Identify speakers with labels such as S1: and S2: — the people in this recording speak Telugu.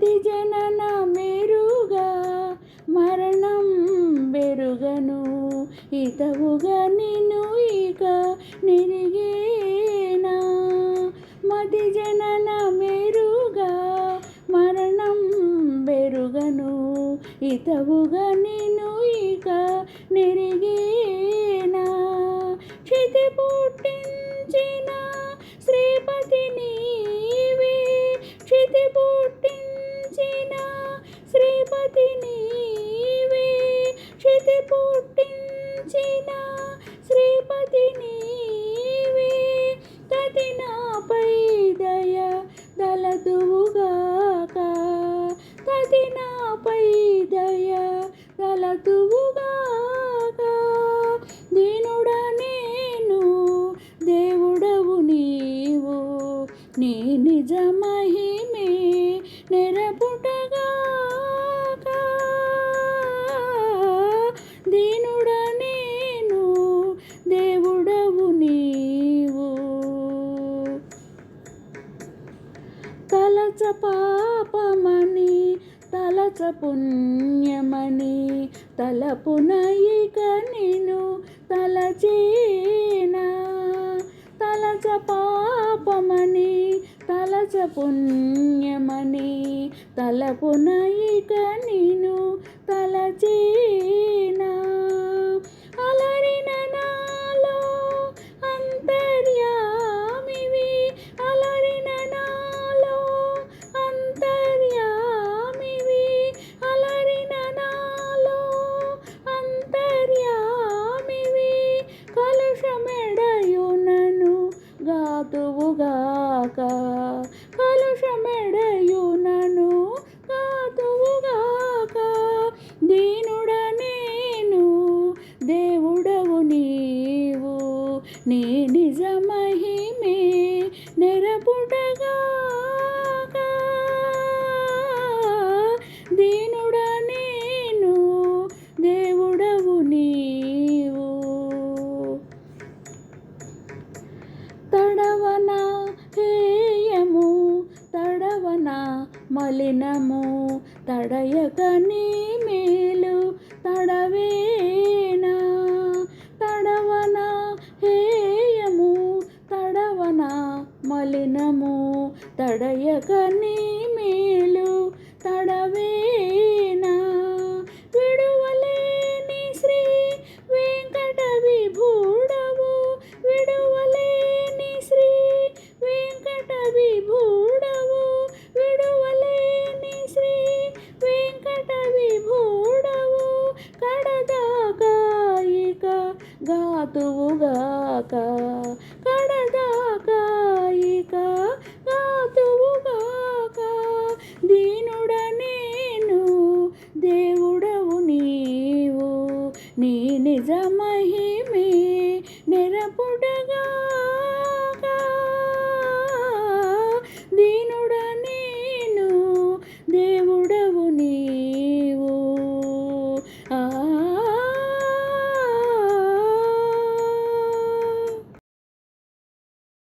S1: జనన మెరుగా మరణం బెరుగను ఇతవుగా నిన్ను ఇక నిరిగేనా? మతి జనన మెరుగా మరణం బెరుగను ఇతవుగా నిన్ను ఇక నెరిగేనా పుట్టించిన శ్రీపతి నీవే. తది నాపై దయ దళదువుగాక తది నాపై దయ దళదువుగాక దీనుడ నేను దేవుడవు నీవు. నీ నిజమహిమే మహిమే పాపమని తలచ పుణ్యమని తలపున ఇక నిన్ను తలచేనా. తలచ పాపమని తలచ పుణ్యమని తలపున ఇక నిన్ను గాతువుగాక కలుషమెడయునను కాతువుగాక. దీనుడ నేను దేవుడవు నీవు. నీ నిజమహి తడవన మలినము తడయక నీ మేలు తడవే. గాతువుగాక కడదాకా ఇక గాతువుగాక దీనుడ నేను దేవుడవు నీవు నీ నిజమహి